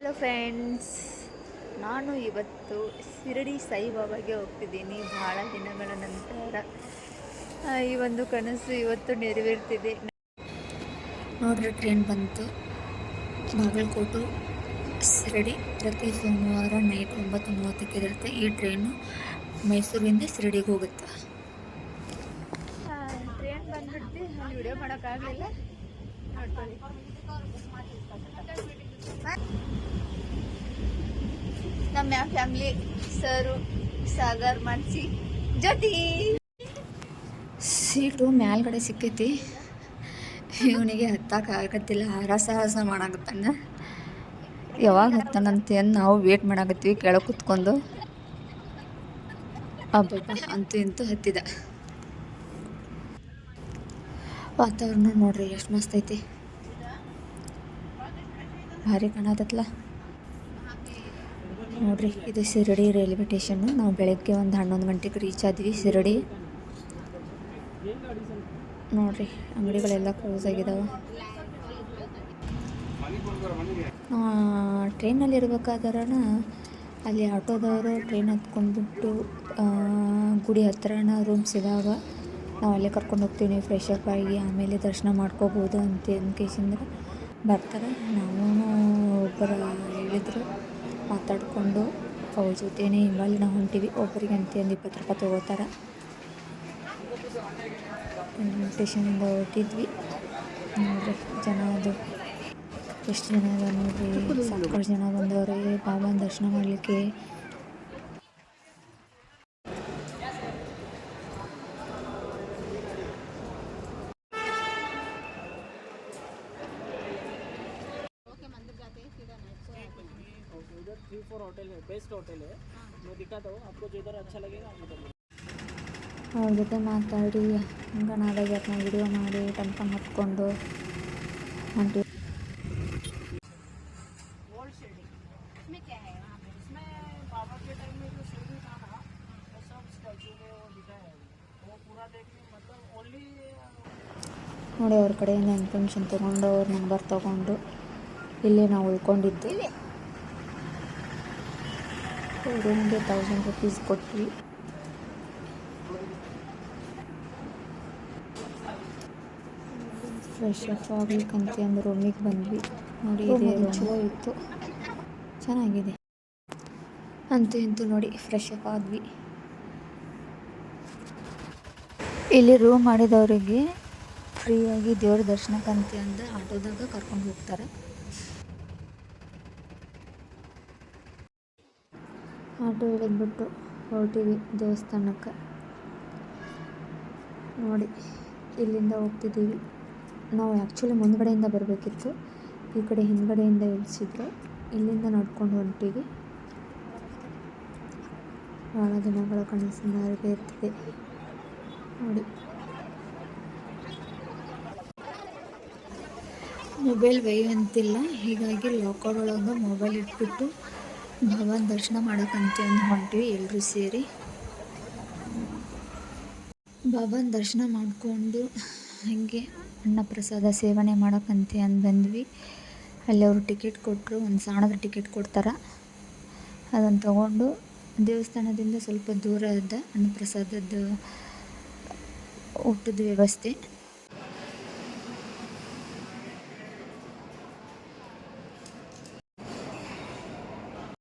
Hello friends ನಾನು ಇವತ್ತು ಶಿರಡಿ ಸಾಯಿಬಾಬಾಗೆ ಹೋಗ್ತಿದ್ದೀನಿ. ಭಾಳ ದಿನಗಳ ನಂತರ ಈ ಒಂದು ಕನಸು ಇವತ್ತು ನೆರವೇರ್ತಿದೆ. ನೋಡ್ರಿ ಟ್ರೈನ್ ಬಂತು. ಬಾಗಲಕೋಟು, ಶಿರಡಿ, ಪ್ರತಿ ಸೋಮವಾರ ನೈಟ್ ಒಂಬತ್ತು ಮೂವತ್ತಕ್ಕೆ ಇರುತ್ತೆ ಈ ಟ್ರೈನು ಮೈಸೂರಿಂದ ಶಿರಡಿಗೆ ಹೋಗುತ್ತೆ. ಟ್ರೈನ್ ಬಂದ್ಬಿಟ್ಟು ವಿಡಿಯೋ ಮಾಡೋಕ್ಕಾಗಲಿಲ್ಲ. ನೋಡ್ಕೊಳ್ಳಿ. ನಮ್ಮ ಫ್ಯಾಮಿಲಿ ಸರು ಸಾಗರ್ ಮಾಡಿಸಿ ಜೊತೆ. ಸೀಟು ಮ್ಯಾಲ್ಗಡೆ ಸಿಕ್ಕೈತಿ ಇವನಿಗೆ ಹತ್ತಕ್ಕೆ ಆಗತ್ತಿಲ್ಲ ಹರಸಾಹಸ ಮಾಡಾಕತ್ತಾನ. ಯಾವಾಗ ಹತ್ತಾನಂತ ನಾವು ವೇಟ್ ಮಾಡಾಕತ್ತೀವಿ ಕೆಳಗೆ ಕುತ್ಕೊಂಡು. ಅಬ್ಬಬ್ಬ, ಅಂತೂ ಇಂತೂ ಹತ್ತಿದ. ವಾತಾವರಣ ನೋಡ್ರಿ, ಎಷ್ಟು ಮಸ್ತ್ ಐತಿ. ಭಾರಿ ಕಾಣತ್ತಲ್ಲ ನೋಡ್ರಿ, ಇದು ಶಿರಡಿ ರೈಲ್ವೆ ಸ್ಟೇಷನ್ನು ನಾವು ಬೆಳಗ್ಗೆ ಒಂದು ಹನ್ನೊಂದು ಗಂಟೆಗೆ ರೀಚ್ ಆದ್ವಿ ಶಿರಡಿ. ನೋಡ್ರಿ, ಅಂಗಡಿಗಳೆಲ್ಲ ಕ್ಲೋಸ್ ಆಗಿದಾವೆ. ಟ್ರೈನಲ್ಲಿ ಇರ್ಬೇಕಾದ್ರೆ ಅಲ್ಲಿ ಆಟೋದವರು ಟ್ರೈನ್ ಹತ್ಕೊಂಡ್ಬಿಟ್ಟು ಗುಡಿ ಹತ್ರನ ರೂಮ್ಸ್ ಇದಾವೆ. ನಾವು ಅಲ್ಲೇ ಕರ್ಕೊಂಡು ಹೋಗ್ತೀವಿ ಫ್ರೆಶ್ ಅಪ್ ಆಗಿ, ಆಮೇಲೆ ದರ್ಶನ ಮಾಡ್ಕೋಬೋದು ಅಂತ ಕೇಸಿಂದ ಬರ್ತಾರೆ. ನಾವು ಒಬ್ಬರು ಹೇಳಿದ್ರು, ಮಾತಾಡಿಕೊಂಡು ಅವ್ರ ಜೊತೆನೇ ಹಿಂಗಲ್ಲಿ ನಾವು ಹೊಂಟಿವಿ. ಒಬ್ಬರಿಗೆ ಅಂತ ಒಂದು ಇಪ್ಪತ್ತು ರೂಪಾಯಿ ತೊಗೋತಾರೆ. ಸ್ಟೇಷನಿಂದ ಹೊರಟಿದ್ವಿ. ನೋಡ್ರಿ, ಜನ ಅದು ಎಷ್ಟು ಜನ ಅದ ನೋಡ್ರಿ ಸಾಕಷ್ಟು ಜನ ಬಂದವ್ರೆ ಬಾಬಾನ ದರ್ಶನ ಮಾಡಲಿಕ್ಕೆ उधर थ्री फोर होटल है बेस्ट होटल है मैं दिखाता हूँ आपको जो इधर अच्छा लगेगा आप उधर ಅವ್ರ ಜೊತೆ ಮಾತಾಡಿ ಹಂಗೆ ನಾಳೆಗೆ ನಾವು ವಿಡಿಯೋ ಮಾಡಿ ಟೆಂಪನ್ ಹತ್ಕೊಂಡು ಹೊಂಟಿವಿ ओल्ड शिरडी इसमें क्या है वहाँ पे इसमें बाबा के टाइम में जो शिरडी था ना वो सब स्टैचू में वो दिखाया है वो पूरा देखने मतलब ओनली ನೋಡಿ ಅವ್ರ ಕಡೆಯಿಂದ ಇನ್ಫಾರ್ಮೇಷನ್ ತೊಗೊಂಡು ಅವ್ರ ನಂಬರ್ ತೊಗೊಂಡು ಇಲ್ಲೇ ನಾವು ಉಳ್ಕೊಂಡಿದ್ದು ರೂಮ್ಗೆ ತೌಸಂಡ್ ರುಪೀಸ್ ಕೊಟ್ವಿ ಫ್ರೆಶ್ ಅಪ್ ಆಗ್ಲಿಕ್ಕಂತ ಅಂದ್ರೆ ರೂಮಿಗೆ ಬಂದ್ವಿ. ನೋಡಿ ಇದೇ ಚಲೋ ಇತ್ತು. ಚೆನ್ನಾಗಿದೆ. ಅಂತೂ ಇಂತೂ ನೋಡಿ ಫ್ರೆಶ್ ಅಪ್ ಆದ್ವಿ. ಇಲ್ಲಿ ರೂಮ್ ಮಾಡಿದವರಿಗೆ ಫ್ರೀಯಾಗಿ ದೇವ್ರ ದರ್ಶನಕ್ಕಂತ ಅಂದ್ರೆ ಆಟೋದಾಗ ಕರ್ಕೊಂಡು ಹೋಗ್ತಾರೆ. ಆಟೋ ಇಳಿದ್ಬಿಟ್ಟು ಹೊರಟಿವಿ ದೇವಸ್ಥಾನಕ್ಕೆ. ನೋಡಿ, ಇಲ್ಲಿಂದ ಹೋಗ್ತಿದ್ದೀವಿ. ನಾವು ಆ್ಯಕ್ಚುಲಿ ಮುಂದ್ಗಡೆಯಿಂದ ಬರಬೇಕಿತ್ತು. ಈ ಕಡೆ ಹಿಂದ್ಗಡೆಯಿಂದ ಇಳಿಸಿದ್ರು. ಇಲ್ಲಿಂದ ನಡ್ಕೊಂಡು ಹೊಂಟೀವಿ ಭಾಳ ದಿನಗಳ ಕನಸು ಇರ್ತದೆ ನೋಡಿ. ಮೊಬೈಲ್ ಒಯ್ಯುವಂತಿಲ್ಲ ಹೀಗಾಗಿ ಲಾಕರ್ ಒಳಗೆ ಮೊಬೈಲ್ ಇಟ್ಬಿಟ್ಟು ಭಗವಾನ್ ದರ್ಶನ ಮಾಡೋಕಂತ ಅಂತ ಹೊಂಟಿವಿ ಎಲ್ಲರೂ ಸೇರಿ. ಭಗವಾನ್ ದರ್ಶನ ಮಾಡಿಕೊಂಡು ಹಾಗೆ ಅನ್ನ ಪ್ರಸಾದ ಸೇವನೆ ಮಾಡೋಕಂತ ಅಂದು ಬಂದ್ವಿ. ಅಲ್ಲಿ ಅವರು ಟಿಕೆಟ್ ಕೊಟ್ಟರು ಒಂದು ಸಾಣದ ಟಿಕೆಟ್ ಕೊಡ್ತಾರೆ. ಅದನ್ನು ತಗೊಂಡು ದೇವಸ್ಥಾನದಿಂದ ಸ್ವಲ್ಪ ದೂರ ಇದ್ದ ಅನ್ನಪ್ರಸಾದದ ಊಟದ ವ್ಯವಸ್ಥೆ.